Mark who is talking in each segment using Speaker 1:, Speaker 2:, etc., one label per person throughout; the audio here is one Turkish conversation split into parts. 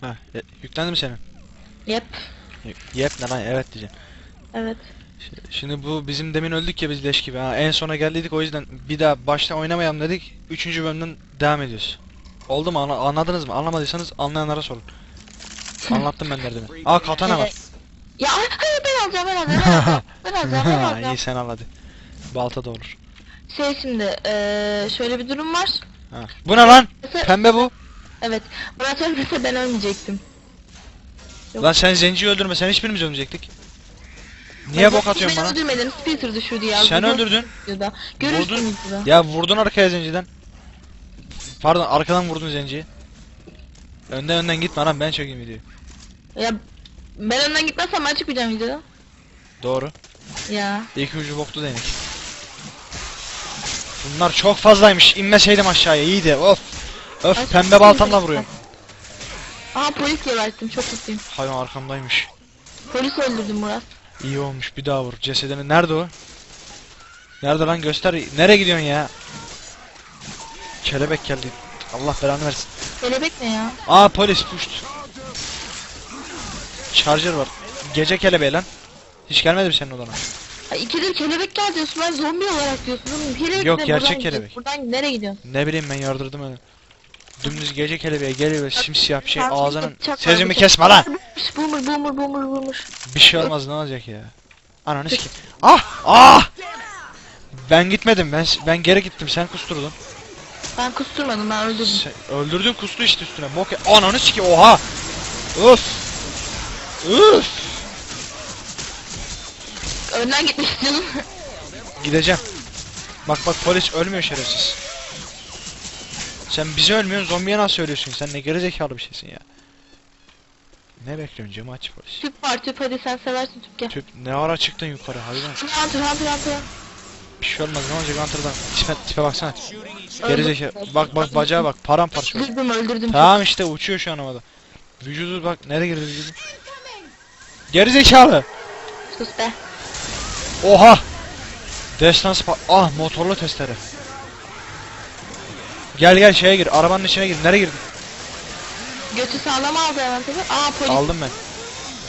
Speaker 1: Ha, e, yüklendi mi senin?
Speaker 2: Yep.
Speaker 1: Yep ne lan evet diyeceğim.
Speaker 2: Evet.
Speaker 1: Ş- Şimdi bu bizim demin öldük ya biz leş gibi. Ha, en sona geldiydik o yüzden bir daha baştan oynamayalım dedik. Üçüncü bölümden devam ediyoruz. Oldu mu? Ana- anladınız mı? Anlamadıysanız anlayanlara sorun. Anlattım ben derdimi. Aa katana var.
Speaker 2: Ya ay, hayır ben alacağım ben alacağım ben alacağım. Ben alacağım ben alacağım.
Speaker 1: İyi sen al hadi. Balta da olur.
Speaker 2: Şey şimdi eee şöyle bir durum var.
Speaker 1: Ha. Bu ne lan?
Speaker 2: Mesela,
Speaker 1: Pembe bu.
Speaker 2: Evet. Bana söylemese ben ölmeyecektim. Yok.
Speaker 1: Lan sen zenciyi öldürme sen hiçbirimiz ölmeyecektik. Niye bok atıyorsun
Speaker 2: ben
Speaker 1: bana?
Speaker 2: öldürmedim. Splitter düşürdü ya.
Speaker 1: Sen
Speaker 2: Video-
Speaker 1: öldürdün.
Speaker 2: videoda. Görürsün
Speaker 1: Vurdun.
Speaker 2: videoda.
Speaker 1: Ya vurdun arkaya zenciden. Pardon arkadan vurdun zenciyi. Önden önden gitme lan ben çekeyim videoyu.
Speaker 2: Ya ben önden gitmezsem ben çıkmayacağım videoda.
Speaker 1: Doğru.
Speaker 2: Ya.
Speaker 1: İlk ucu boktu demek. Bunlar çok fazlaymış. İnmeseydim aşağıya iyiydi. Of. Öf
Speaker 2: Ay,
Speaker 1: pembe baltamla vuruyorum.
Speaker 2: Aa polis geberttim çok mutluyum.
Speaker 1: Hayvan arkamdaymış.
Speaker 2: Polis öldürdüm Murat.
Speaker 1: İyi olmuş bir daha vur. Cesedini nerede o? Nerede lan göster. Nereye gidiyorsun ya? Kelebek geldi. Allah belanı versin.
Speaker 2: Kelebek ne ya?
Speaker 1: Aa polis puşt. Charger var. Gece kelebeği lan. Hiç gelmedi mi senin odana?
Speaker 2: Ay ikidir kelebek gel diyorsun ben zombi olarak diyorsun oğlum. Kelebek
Speaker 1: Yok, gerçek
Speaker 2: Buradan gidiyor.
Speaker 1: kelebek.
Speaker 2: Buradan nereye gidiyorsun?
Speaker 1: Ne bileyim ben yardırdım öyle. Dümdüz gece kelebeği geliyor simsiyah bir şey ağzının.
Speaker 2: bıçak.
Speaker 1: kesme lan.
Speaker 2: Boomer boomer boomer boomer.
Speaker 1: Bir şey olmaz ne olacak ya. Ananı sikeyim. Ah! Ah! Ben gitmedim. Ben ben geri gittim. Sen kusturdun.
Speaker 2: Ben kusturmadım ben öldürdüm.
Speaker 1: Sen öldürdün kustu işte üstüne. Bok ya- Ananı sikeyim. Oha! Öf! Üf!
Speaker 2: Önden gitmek istiyorum.
Speaker 1: Gideceğim. Bak bak polis ölmüyor şerefsiz. Sen bize ölmüyorsun zombiye nasıl söylüyorsun? Sen ne gerizekalı bir şeysin ya. Ne bekliyorsun camı aç polis.
Speaker 2: tüp var tüp hadi sen seversin tüp gel.
Speaker 1: Tüp ne ara çıktın yukarı hayvan.
Speaker 2: Hunter hunter hunter.
Speaker 1: Bir şey olmaz ne olacak Hunter'dan. Tipe, tipe baksana. Gerizekalı. Bak bak bacağa bak paramparça.
Speaker 2: Öldürdüm öldürdüm.
Speaker 1: Tamam işte uçuyor şu an havada. Vücudu bak nereye girdi vücudu. Gerizekalı.
Speaker 2: Sus be.
Speaker 1: Oha. Destansı pa- Ah motorlu testere. Gel gel şeye gir. Arabanın içine gir. Nereye girdin?
Speaker 2: Götü sağlam aldı hemen tabii. Aa polis.
Speaker 1: Aldım ben.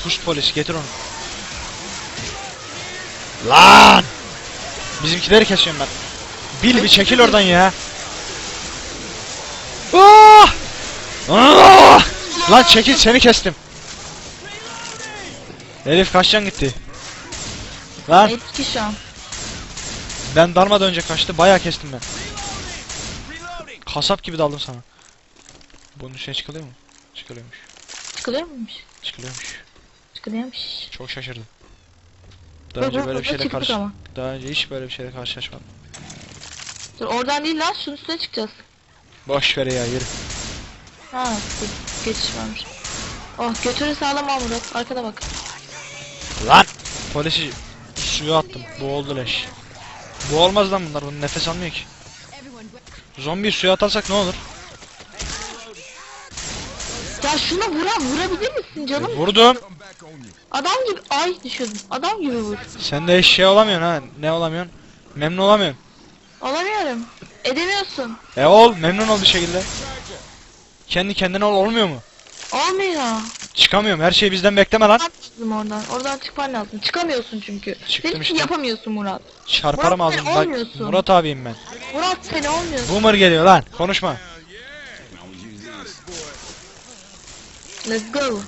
Speaker 1: Push polis getir onu. Lan! Bizimkileri kesiyorum ben. Bil bir çekil oradan ya. Ah! Ah! Lan çekil seni kestim. Elif kaçtan gitti? Lan
Speaker 2: Etki şu an.
Speaker 1: ben darmadan önce kaçtı bayağı kestim ben. Kasap gibi daldım sana. Bunun üstüne çıkılıyor mu? Çıkılıyormuş.
Speaker 2: Çıkılıyor muymuş?
Speaker 1: Çıkılıyormuş.
Speaker 2: Çıkılıyormuş.
Speaker 1: Çok şaşırdım. Daha önce böyle bir şeyle
Speaker 2: çıktık
Speaker 1: karşı
Speaker 2: ama.
Speaker 1: daha önce hiç böyle bir şeyle karşılaşmadım.
Speaker 2: Dur oradan değil lan şunun üstüne çıkacağız.
Speaker 1: Boş ver ya yürü.
Speaker 2: Ha geçiş varmış. Oh götünü sağlam al Murat. Arkada bak.
Speaker 1: Lan! Polisi suya attım. Boğuldu leş. Bu olmaz lan bunlar. Bunun nefes almıyor ki. Zombiyi suya atarsak ne olur?
Speaker 2: Ya şuna vuran vurabilir misin canım?
Speaker 1: Vurdum.
Speaker 2: Adam gibi ay düşürdüm. Adam gibi vur.
Speaker 1: Sen de şey olamıyorsun ha. Ne olamıyorsun? Memnun olamıyorsun.
Speaker 2: Olamıyorum. Edemiyorsun.
Speaker 1: E ol. Memnun ol bir şekilde. Kendi kendine ol olmuyor mu?
Speaker 2: Olmuyor.
Speaker 1: Çıkamıyorum. Her şeyi bizden bekleme lan.
Speaker 2: Lazım oradan. Oradan çıkman lazım. Çıkamıyorsun çünkü.
Speaker 1: Çıktım işte.
Speaker 2: yapamıyorsun Murat.
Speaker 1: Çarparım
Speaker 2: Murat,
Speaker 1: ağzını. Bak
Speaker 2: olmuyorsun.
Speaker 1: Murat abiyim ben.
Speaker 2: Murat sen olmuyorsun.
Speaker 1: Boomer geliyor lan. Konuşma.
Speaker 2: Let's go.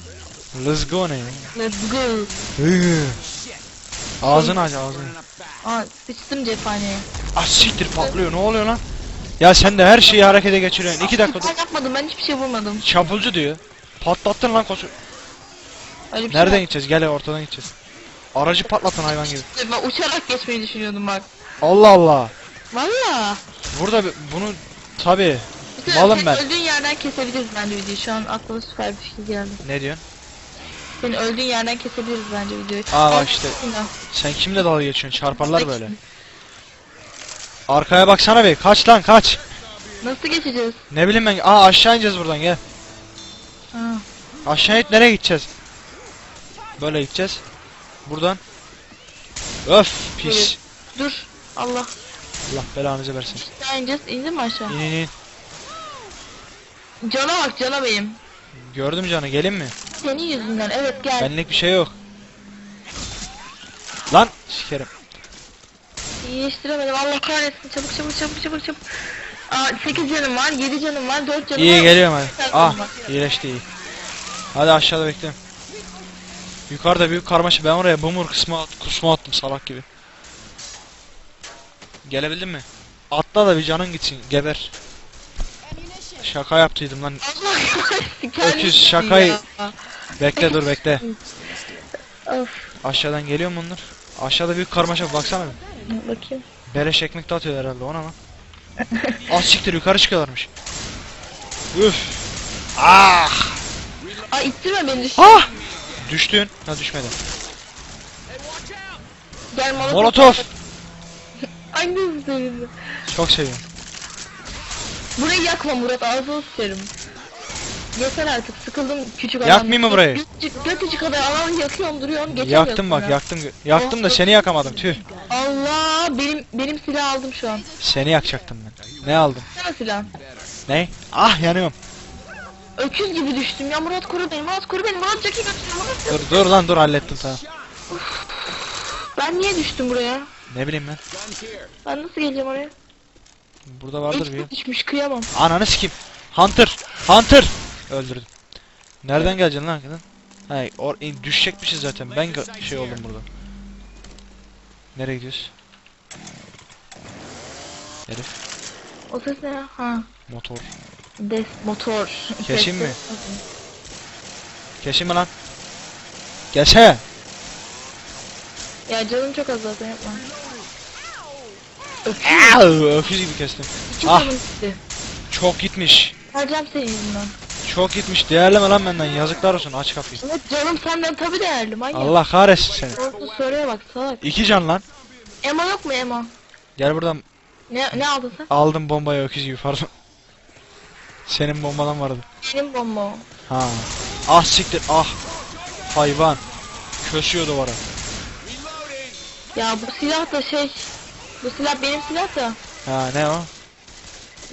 Speaker 1: Let's go ne?
Speaker 2: Let's go.
Speaker 1: Ağzını aç ağzını.
Speaker 2: Aa sıçtım cephaneye.
Speaker 1: Ah siktir patlıyor ne oluyor lan? Ya sen de her şeyi harekete geçiriyorsun. İki dakika dur.
Speaker 2: Ben yapmadım ben hiçbir şey vurmadım.
Speaker 1: Çapulcu diyor. Patlattın lan koçu.
Speaker 2: Öyle bir şey
Speaker 1: Nereden
Speaker 2: yok.
Speaker 1: gideceğiz? Gel ortadan gideceğiz. Aracı patlatın hayvan gibi.
Speaker 2: Ben uçarak geçmeyi düşünüyordum bak.
Speaker 1: Allah Allah.
Speaker 2: Valla.
Speaker 1: Burada bunu tabi
Speaker 2: Bütün
Speaker 1: Malım ben.
Speaker 2: Öldüğün yerden kesebiliriz bence videoyu. Şu an aklıma süper bir fikir geldi.
Speaker 1: ne diyorsun?
Speaker 2: Seni öldüğün yerden kesebiliriz bence videoyu.
Speaker 1: Aa, bak işte. Sen kimle dalga geçiyorsun? Çarparlar böyle. Arkaya baksana be. Kaç lan kaç.
Speaker 2: Nasıl geçeceğiz?
Speaker 1: Ne bileyim ben. Aa aşağı ineceğiz buradan gel.
Speaker 2: Ha.
Speaker 1: Aşağı it nereye gideceğiz? Böyle gideceğiz. Buradan. Öf pis.
Speaker 2: Dur. Allah.
Speaker 1: Allah belanızı versin.
Speaker 2: Aşağı ineceğiz. İndin mi aşağı?
Speaker 1: İn in in.
Speaker 2: Cana bak cana benim.
Speaker 1: Gördüm canı gelin mi?
Speaker 2: Senin yüzünden evet gel.
Speaker 1: Benlik bir şey yok. Lan sikerim.
Speaker 2: İyileştiremedim Allah kahretsin çabuk çabuk çabuk çabuk çabuk. Aa 8 canım var 7 canım var 4 canım var.
Speaker 1: İyi geliyorum hadi.
Speaker 2: Sen
Speaker 1: Ah iyileşti iyi. Hadi aşağıda bekle. Yukarıda büyük karmaşa ben oraya bumur kısmı at, kusma attım salak gibi. Gelebildin mi? Atla da bir canın gitsin geber. Şaka yaptıydım lan. Öküz, şakayı-. Bekle dur bekle. Aşağıdan geliyor mu bunlar? Aşağıda büyük karmaşa baksana
Speaker 2: bakayım.
Speaker 1: Beleş ekmek dağıtıyor herhalde ona lan. Az siktir yukarı çıkıyorlarmış. Üf. Ah!
Speaker 2: Aa ittirme beni.
Speaker 1: Ah! Düştün. Ha düşmedin.
Speaker 2: Gel molotof.
Speaker 1: Molotof.
Speaker 2: Hangisi senin?
Speaker 1: Çok seviyorum.
Speaker 2: Burayı yakma Murat ağzını sıçarım. Yeter artık sıkıldım küçük adam.
Speaker 1: Yakmayayım mı burayı?
Speaker 2: Götücük kadar alan yakıyorsun duruyorsun geçemiyorsun.
Speaker 1: Yaktım bak
Speaker 2: ya.
Speaker 1: yaktım. Yaktım da seni yakamadım tüh.
Speaker 2: Allah benim benim silah aldım şu an.
Speaker 1: Seni yakacaktım ben. Ne aldım?
Speaker 2: Sana silah.
Speaker 1: Ne? Ah yanıyorum.
Speaker 2: Öküz gibi düştüm ya Murat koru beni Murat koru beni Murat Jackie götür Murat.
Speaker 1: Dur dur lan dur hallettim sana.
Speaker 2: Ben niye düştüm buraya?
Speaker 1: Ne bileyim ben.
Speaker 2: Ben nasıl geleceğim oraya?
Speaker 1: Burada vardır bir.
Speaker 2: düşmüş kıyamam.
Speaker 1: Ananı sikeyim. Hunter. Hunter. Öldürdüm. Nereden geleceksin lan arkadan? Hay or in- düşecekmişiz zaten. Ben gö- şey oldum burada. Nereye gidiyoruz? Herif
Speaker 2: O ses ne? Ha.
Speaker 1: motor.
Speaker 2: Des motor.
Speaker 1: Kesin
Speaker 2: Ses-
Speaker 1: mi? Kesin mi lan? Gelsene.
Speaker 2: Ya canım çok az zaten yapma.
Speaker 1: Aa, Öküz gibi kestim.
Speaker 2: İki
Speaker 1: Ah.
Speaker 2: gitti.
Speaker 1: Çok gitmiş.
Speaker 2: Vereceğim senin yüzünden.
Speaker 1: Çok gitmiş. Değerleme lan benden. Yazıklar olsun. Aç kapıyı.
Speaker 2: Evet canım senden tabi değerli manyak.
Speaker 1: Allah kahretsin seni.
Speaker 2: Orada soruya bak salak.
Speaker 1: İki can lan.
Speaker 2: Ema yok mu Ema?
Speaker 1: Gel buradan.
Speaker 2: Ne ne aldın sen?
Speaker 1: Aldım bombayı öküz gibi pardon. Senin bombadan vardı.
Speaker 2: Benim bomba o.
Speaker 1: Ha. Ah siktir ah. Hayvan. Köşüyor duvara.
Speaker 2: Ya bu silah da şey. Bu silah benim silah da.
Speaker 1: Ha ne o?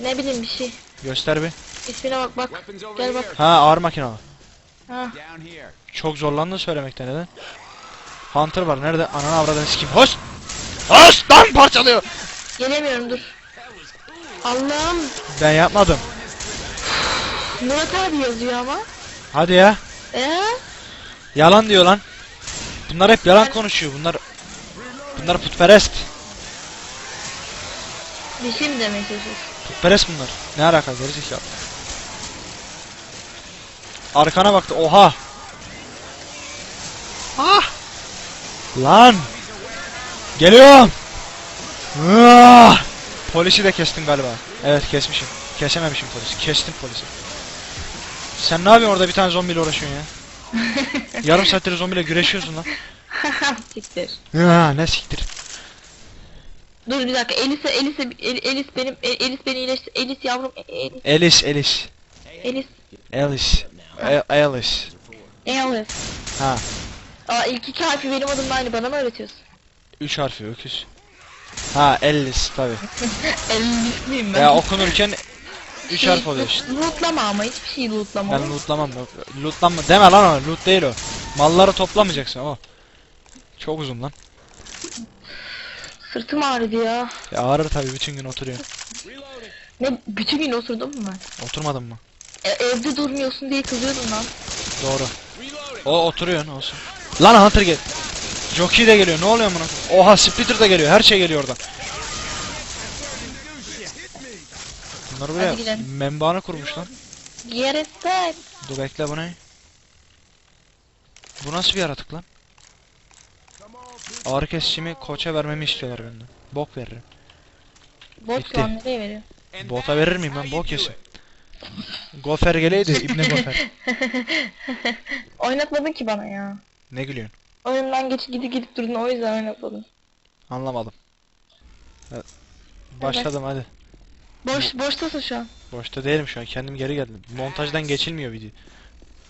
Speaker 2: Ne bileyim bir şey.
Speaker 1: Göster bir.
Speaker 2: İsmine bak bak. Gel bak.
Speaker 1: Ha ağır makinalı.
Speaker 2: Ha.
Speaker 3: Down here.
Speaker 1: Çok zorlandın söylemekte neden? Hunter var nerede? Ananı avradını sikeyim. Hoş! Hoş! Lan parçalıyor!
Speaker 2: Gelemiyorum dur. Allah'ım.
Speaker 1: Ben yapmadım.
Speaker 2: Murat abi yazıyor ama.
Speaker 1: Hadi ya.
Speaker 2: Ee?
Speaker 1: Yalan diyor lan. Bunlar hep yalan konuşuyor. Bunlar Bunlar putperest.
Speaker 2: Bir şey mi demeye çalışıyorsun?
Speaker 1: Putperest bunlar. Ne alaka gerizekalı. Arkana baktı. Oha. Ah. Lan. Geliyorum. Ah. Polisi de kestin galiba. Evet kesmişim. Kesememişim polisi. Kestim polisi. Sen ne yapıyorsun orada bir tane zombiyle uğraşıyorsun ya? Yarım saattir zombiyle güreşiyorsun lan.
Speaker 2: Siktir.
Speaker 1: Ha, ne siktir.
Speaker 2: Dur bir dakika. Elis'e Elis'e El- Elis benim El- Elis beni iyileştir. Elis yavrum. E- Elis.
Speaker 1: Elis, Elis.
Speaker 2: Elis.
Speaker 1: Elis. E- Elis.
Speaker 2: Elis.
Speaker 1: Ha.
Speaker 2: Aa ilk iki harfi benim adımla aynı bana mı öğretiyorsun?
Speaker 1: Üç harfi öküz. Ha Ellis tabi.
Speaker 2: Elis miyim ben?
Speaker 1: Ya okunurken üç
Speaker 2: Şey,
Speaker 1: harf oluyor işte.
Speaker 2: Lootlama ama hiçbir şey lootlama.
Speaker 1: Ben lootlamam. Lootlanma deme lan ona. Loot değil o. Malları toplamayacaksın o. Çok uzun lan.
Speaker 2: Sırtım ağrıdı ya.
Speaker 1: Ya ağrır tabi bütün gün oturuyor.
Speaker 2: Ne bütün gün oturdum mu ben?
Speaker 1: Oturmadın mı?
Speaker 2: E, evde durmuyorsun diye kızıyordum lan.
Speaker 1: Doğru. O oturuyor ne olsun. Lan Hunter gel. Jockey de geliyor. Ne oluyor buna? Oha Splitter de geliyor. Her şey geliyor oradan. Bunlar buraya
Speaker 2: Hadi gidelim.
Speaker 1: membanı kurmuş lan.
Speaker 2: Geresek.
Speaker 1: Dur bekle bu ne? Bu nasıl bir yaratık lan? Ağrı kesicimi koça vermemi istiyorlar benden. Bok veririm.
Speaker 2: Bot
Speaker 1: Bitti.
Speaker 2: şu an nereye veriyor?
Speaker 1: Bota verir miyim ben? Bok yesin. Gofer geleydi İbni Gofer.
Speaker 2: Oynatmadın ki bana ya.
Speaker 1: Ne gülüyorsun?
Speaker 2: Oyundan geç gidip gidip durdun o yüzden oynatmadın.
Speaker 1: Anlamadım. Evet. Başladım hadi.
Speaker 2: Boş boştasın şu an.
Speaker 1: Boşta değilim şu an. Kendim geri geldim. Montajdan geçilmiyor video.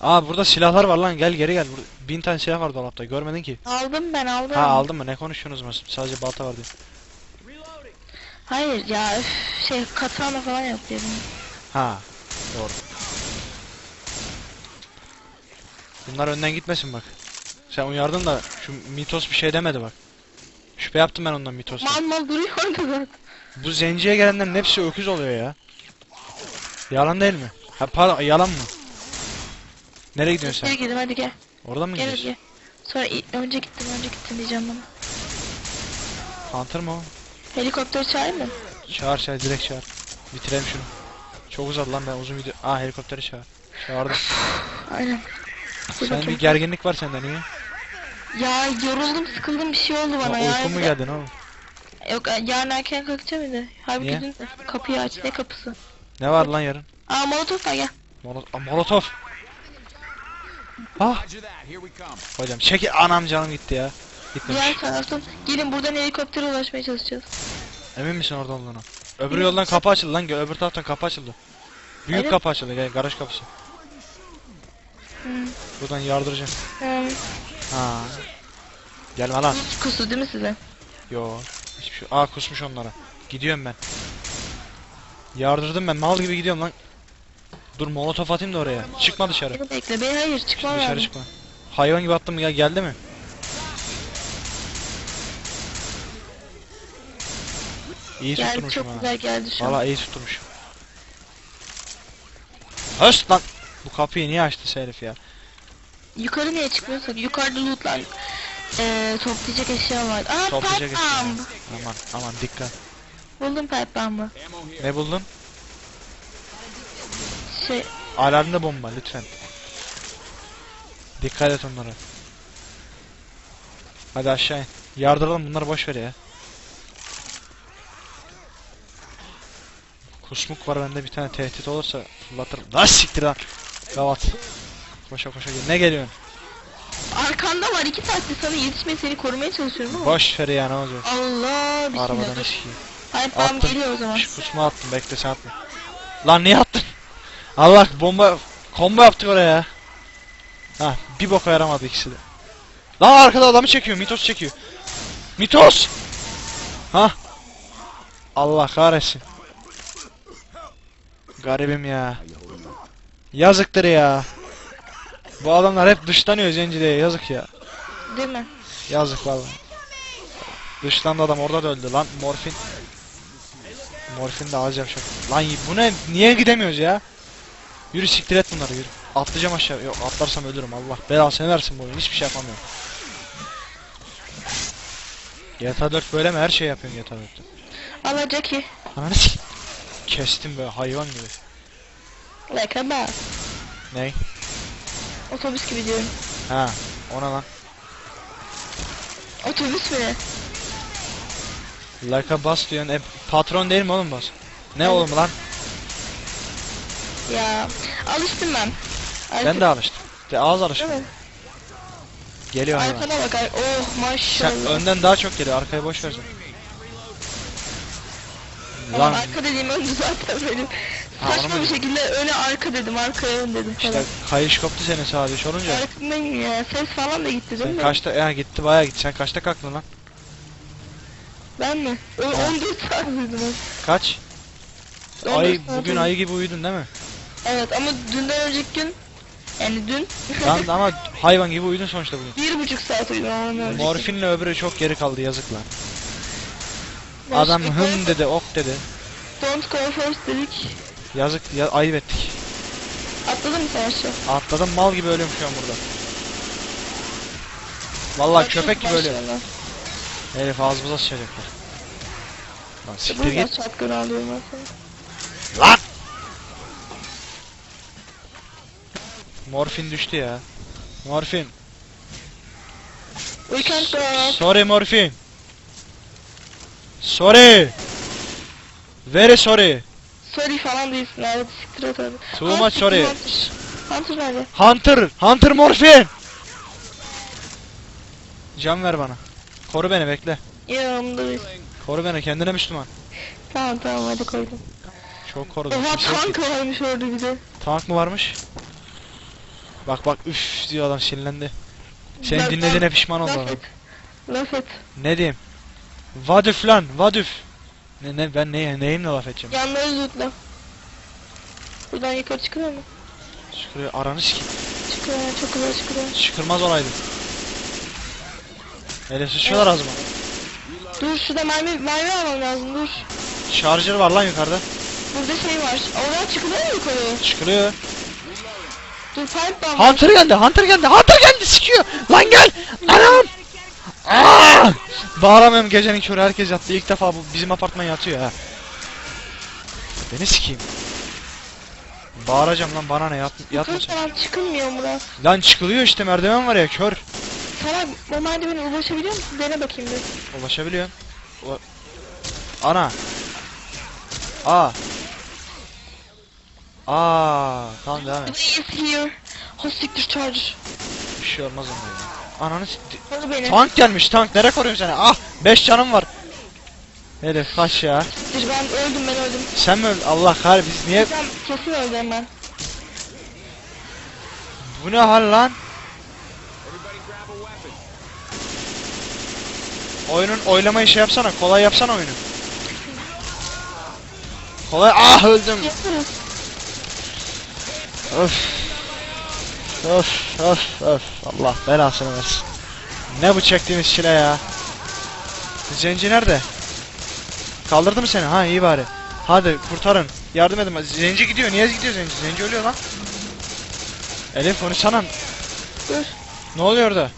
Speaker 1: Aa burada silahlar var lan. Gel geri gel. Burada bin tane silah var dolapta. Görmedin ki.
Speaker 2: Aldım ben aldım.
Speaker 1: Ha aldın mı? Ne konuşuyorsunuz Sadece balta var diye.
Speaker 2: Hayır ya üf, şey katana falan yok dedim.
Speaker 1: Ha. Doğru. Bunlar önden gitmesin bak. Sen uyardın da şu mitos bir şey demedi bak. Şüphe yaptım ben ondan mitostan.
Speaker 2: Mal mal duruyor orada.
Speaker 1: Bu zenciye gelenlerin hepsi öküz oluyor ya. Yalan değil mi? Ha pardon yalan mı? Nereye gidiyorsun sen?
Speaker 2: gidelim hadi gel.
Speaker 1: Oradan mı
Speaker 2: Gel
Speaker 1: gidiyorsun?
Speaker 2: gel. Sonra önce gittim önce gittim diyeceğim bana.
Speaker 1: Hunter mı o?
Speaker 2: Helikopteri çağırayım mı?
Speaker 1: Çağır çağır direkt çağır. Bitirelim şunu. Çok uzadı lan ben uzun video. Aa helikopteri çağır. Çağırdım.
Speaker 2: Aynen. Dur
Speaker 1: Sen bir gerginlik var sende niye?
Speaker 2: Ya yoruldum sıkıldım bir şey oldu bana ya.
Speaker 1: uykun mu geldin oğlum?
Speaker 2: Yok yarın erken kalkacağım bir de. Halbuki
Speaker 1: Niye?
Speaker 2: dün kapıyı aç ne kapısı?
Speaker 1: Ne var lan yarın?
Speaker 2: Aa molotof var gel.
Speaker 1: Molo- Aa, Molotov. Ah
Speaker 3: Roger that. Here we come.
Speaker 1: hocam çekil anam canım gitti ya. Gitmemiş.
Speaker 2: Diğer taraftan gelin buradan helikoptere ulaşmaya çalışacağız.
Speaker 1: Emin misin orada olduğuna? Öbür yoldan kapı açıldı lan. gö- Öbür taraftan kapı açıldı. Büyük
Speaker 2: Evet.
Speaker 1: kapı açıldı. Gel garaj kapısı.
Speaker 2: Hmm.
Speaker 1: Buradan yardıracağım.
Speaker 2: Hmm.
Speaker 1: Ha. Gelme lan.
Speaker 2: Kusu değil mi size?
Speaker 1: Yo. Hiçbir şey. Aa kusmuş onlara. Gidiyorum ben. Yardırdım ben. Mal gibi gidiyorum lan. Dur molotof atayım da oraya. Çıkma dışarı.
Speaker 2: Bekle. Beni hayır çıkmam
Speaker 1: Dışarı
Speaker 2: lazım.
Speaker 1: çıkma. Hayvan gibi attım ya geldi mi? İyi
Speaker 2: Geldi
Speaker 1: tutturmuşum
Speaker 2: çok
Speaker 1: ha.
Speaker 2: güzel geldi şu.
Speaker 1: Valla iyi tutturmuşum. Höst lan! Bu kapıyı niye açtı herif ya?
Speaker 2: Yukarı niye çıkmıyorsak? Yukarıda lootlar. Eee toplayacak eşya var. Aa
Speaker 1: Toplayacak
Speaker 2: pipe
Speaker 1: eşya.
Speaker 2: bomb.
Speaker 1: Aman aman dikkat.
Speaker 2: Buldum pipe bomb'ı.
Speaker 1: Ne buldun?
Speaker 2: Şey
Speaker 1: Alarmlı bomba lütfen. Dikkat et onlara. Hadi aşağı in. Yardıralım bunları boş ver ya. Kusmuk var bende bir tane tehdit olursa fırlatırım. Lan siktir lan. Gavat. Koşa koşa gel. Ne geliyorsun?
Speaker 2: Arkanda var iki saattir sana yetişmeye seni korumaya çalışıyorum ama.
Speaker 1: Boş ver ya ne olacak?
Speaker 2: Allah bismillah.
Speaker 1: Arabadan
Speaker 2: dur.
Speaker 1: eşiği.
Speaker 2: Bomb
Speaker 1: Attım.
Speaker 2: geliyor o zaman.
Speaker 1: Şu attım bekle sen atma. Lan niye attın? Allah bomba combo yaptık oraya. Ha bir boka yaramadı ikisi de. Lan arkada adamı çekiyor Mitos çekiyor. Mitos! Ha? Allah kahretsin. Garibim ya. Yazıktır ya. Bu adamlar hep dışlanıyor zenciliğe yazık ya.
Speaker 2: Değil mi?
Speaker 1: Yazık valla. Dışlandı adam orada da öldü lan morfin. Morfin de alacağım çok. Lan bu ne? Niye gidemiyoruz ya? Yürü siktir et bunları yürü. Atlayacağım aşağı. Yok atlarsam ölürüm Allah. Belasını versin bu oyun. Hiçbir şey yapamıyorum. GTA 4 böyle mi? Her şey yapıyorsun GTA 4'te.
Speaker 2: Allah Jackie.
Speaker 1: Ananı. Kestim böyle hayvan gibi.
Speaker 2: Like a bus.
Speaker 1: Ney?
Speaker 2: Otobüs gibi diyorum.
Speaker 1: Ha, ona lan.
Speaker 2: Otobüs mü?
Speaker 1: Like a bus diyorsun. E, patron değil mi oğlum bas? Ne
Speaker 2: Evet.
Speaker 1: oğlum lan?
Speaker 2: Ya alıştım ben.
Speaker 1: Ben de alıştım. De
Speaker 2: Değil
Speaker 1: alıştım. Geliyor hayvan.
Speaker 2: Arkana bak. Oh
Speaker 1: Sen
Speaker 2: maşallah.
Speaker 1: önden daha çok geliyor. Arkayı boş ver sen.
Speaker 2: Tamam,
Speaker 1: Lan
Speaker 2: arka dediğim öndü zaten benim. Saçma bir şekilde öne arka dedim, arkaya ön dedim falan.
Speaker 1: işte kayış koptu senin düş olunca.
Speaker 2: Farkındayım ya. Ses falan da gitti değil
Speaker 1: Sen
Speaker 2: mi?
Speaker 1: kaçta ya gitti bayağı gitti. Sen kaçta kalktın lan?
Speaker 2: Ben mi? Ö-
Speaker 1: Ha.
Speaker 2: 14 saat uyudum ben.
Speaker 1: Kaç?
Speaker 2: 14
Speaker 1: Ay
Speaker 2: saat
Speaker 1: bugün
Speaker 2: uyudum.
Speaker 1: ayı gibi uyudun değil mi?
Speaker 2: Evet ama dünden önceki gün yani dün
Speaker 1: Lan ama hayvan gibi uyudun sonuçta bugün.
Speaker 2: bir buçuk saat uyudum ama ondan önceki.
Speaker 1: Morfinle öbürü çok geri kaldı yazık lan. Adam hım dedi ok dedi.
Speaker 2: Don't go first dedik.
Speaker 1: Yazık ya ayıp ettik.
Speaker 2: Atladın mı sen aşağı?
Speaker 1: Atladım mal gibi ölüyorum şu an burada. Vallahi köpek gibi ölüyorum.
Speaker 2: Maşallah.
Speaker 1: Herif ağzımıza sıçacaklar. Lan siktir
Speaker 2: Buradan
Speaker 1: git.
Speaker 2: shotgun alıyorum sana.
Speaker 1: Lan! Morfin düştü ya. Morfin.
Speaker 2: We can't go.
Speaker 1: Sorry morfin. Sorry. Very sorry.
Speaker 2: Sorry falan değilsin abi siktir et abi.
Speaker 1: Too
Speaker 2: Aa,
Speaker 1: much sorry.
Speaker 2: Hunter. Hunter nerede?
Speaker 1: Hunter. Hunter morfin. Can ver bana. Koru beni bekle.
Speaker 2: Yanımdayız.
Speaker 1: Koru beni kendine Müslüman.
Speaker 2: Tamam tamam hadi koydum.
Speaker 1: Çok korudum.
Speaker 2: Oha
Speaker 1: kimse yok ki.
Speaker 2: tank varmış orada bir de.
Speaker 1: Tank mı varmış? Bak bak üf diyor adam sinirlendi. Senin dinlediğine pişman oldu
Speaker 2: Laf
Speaker 1: adam.
Speaker 2: et. Laf et.
Speaker 1: Ne diyeyim? Vadüf lan vadüf. Ne, ne ben neye, neyimle laf edeceğim?
Speaker 2: Yanları lootla. Buradan yukarı çıkıyor mu?
Speaker 1: Şuraya aranı sikeyim.
Speaker 2: Çık çıkıyor ya çok güzel çıkıyor.
Speaker 1: Çıkılmaz olaydı. Hele sıçıyorlar ağzıma.
Speaker 2: Dur şurada mermi, mermi almam lazım dur.
Speaker 1: Charger var lan yukarıda.
Speaker 2: Burada şey var. Oradan çıkılıyor mu yukarı?
Speaker 1: Çıkılıyor.
Speaker 2: Dur pipe bomb.
Speaker 1: Hunter geldi, Hunter geldi, Hunter geldi sikiyor. Lan gel. Anam. Aa! Bağıramıyorum gecenin körü herkes yattı. İlk defa bu bizim apartman yatıyor ha. Beni sikeyim. Bağıracağım lan bana ne yat, yatma sen.
Speaker 2: çıkılmıyor Murat.
Speaker 1: Lan çıkılıyor işte merdiven var ya kör.
Speaker 2: Sana o merdivene ulaşabiliyor musun? Dene bakayım bir.
Speaker 1: Ulaşabiliyor. Ula- Ana. Aa. Aa, tamam devam et.
Speaker 2: Is here. Hostiktir charger.
Speaker 1: Bir şey olmaz onda ya. Ananı sikti.
Speaker 2: Koru beni.
Speaker 1: Tank gelmiş tank. Nereye koruyorsun seni? Ah 5 canım var. Herif kaç ya.
Speaker 2: Dur ben öldüm ben öldüm.
Speaker 1: Sen mi öldün? Allah kahretsin biz niye?
Speaker 2: Kesin, kesin öldüm ben.
Speaker 1: Bu ne hal lan? Oyunun oylamayı şey yapsana. Kolay yapsana oyunu. Kolay. Ah öldüm. Öf. Öf öf öf. Allah belasını versin. Ne bu çektiğimiz çile ya. Zenci nerede? Kaldırdı mı seni? Ha iyi bari. Hadi kurtarın. Yardım edin. Zenci gidiyor. Niye gidiyor Zenci? Zenci ölüyor lan. Elif onu sana.
Speaker 2: Dur.
Speaker 1: Ne oluyor orada?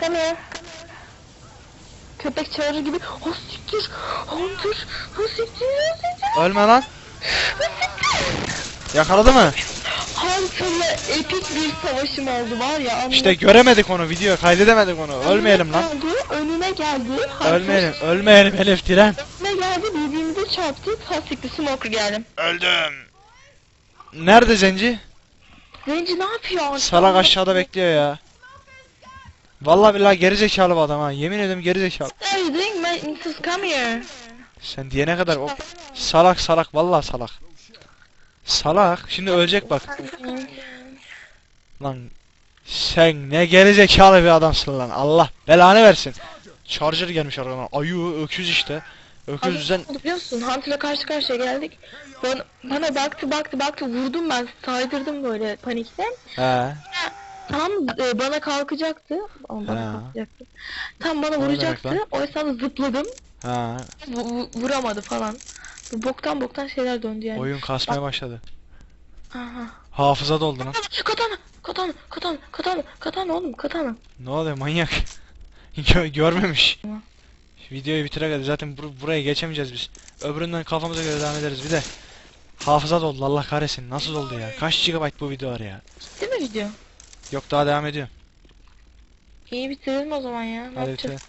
Speaker 2: Come here. Köpek çağırır gibi. Hostiktir. Hunter. Hostiktir. Hostiktir.
Speaker 1: Ölme lan. Yakaladı mı?
Speaker 2: Hunter'la epik bir savaşım oldu var ya. anlat-
Speaker 1: İşte göremedik onu video kaydedemedik onu. Ölmeyelim lan.
Speaker 2: Geldi, önüne geldi. Hunter
Speaker 1: Ölmeyelim. Ölmeyelim Elif diren.
Speaker 2: Önüne geldi birbirimize çarptık. Hostikli smoker geldim.
Speaker 1: Öldüm. Nerede Zenci?
Speaker 2: Zenci ne yapıyor?
Speaker 1: Salak aşağıda bekliyor ya. Vallahi billahi gerizekalı bu adam ha. Yemin ederim gerizekalı.
Speaker 2: What are you doing man? Insus come here.
Speaker 1: Sen diyene kadar o salak salak vallahi salak. Salak. Şimdi ölecek bak. Lan sen ne gerizekalı bir adamsın lan. Allah belanı versin. Charger gelmiş aradan. Ayı öküz işte. Öküzden
Speaker 2: Abi, biliyor musun? Hunter'la karşı karşıya geldik. Bana, bana baktı baktı baktı vurdum ben saydırdım böyle panikten.
Speaker 1: he.
Speaker 2: Tam e, bana kalkacaktı. Ama bana
Speaker 1: Ha.
Speaker 2: kalkacaktı. Tam bana
Speaker 1: O
Speaker 2: vuracaktı.
Speaker 1: demek
Speaker 2: O esnada zıpladım.
Speaker 1: Ha.
Speaker 2: vu- vu- vuramadı falan. Bu boktan boktan şeyler döndü yani.
Speaker 1: Oyun kasmaya başladı.
Speaker 2: Aha.
Speaker 1: Hafıza doldu lan.
Speaker 2: Katana, katana, katana, katana, katana oğlum, katana.
Speaker 1: Ne oluyor manyak? Gö- görmemiş. Videoyu bitire kadar zaten bur- buraya geçemeyeceğiz biz. Öbüründen kafamıza göre devam ederiz. Bir de hafıza doldu Allah kahretsin. Nasıl doldu ya? Kaç GB bu video var ya?
Speaker 2: Değil mi video?
Speaker 1: Yok daha devam ediyor.
Speaker 2: İyi bitirelim o zaman ya. Ne
Speaker 1: Hadi
Speaker 2: yapacağız?
Speaker 1: bitirelim.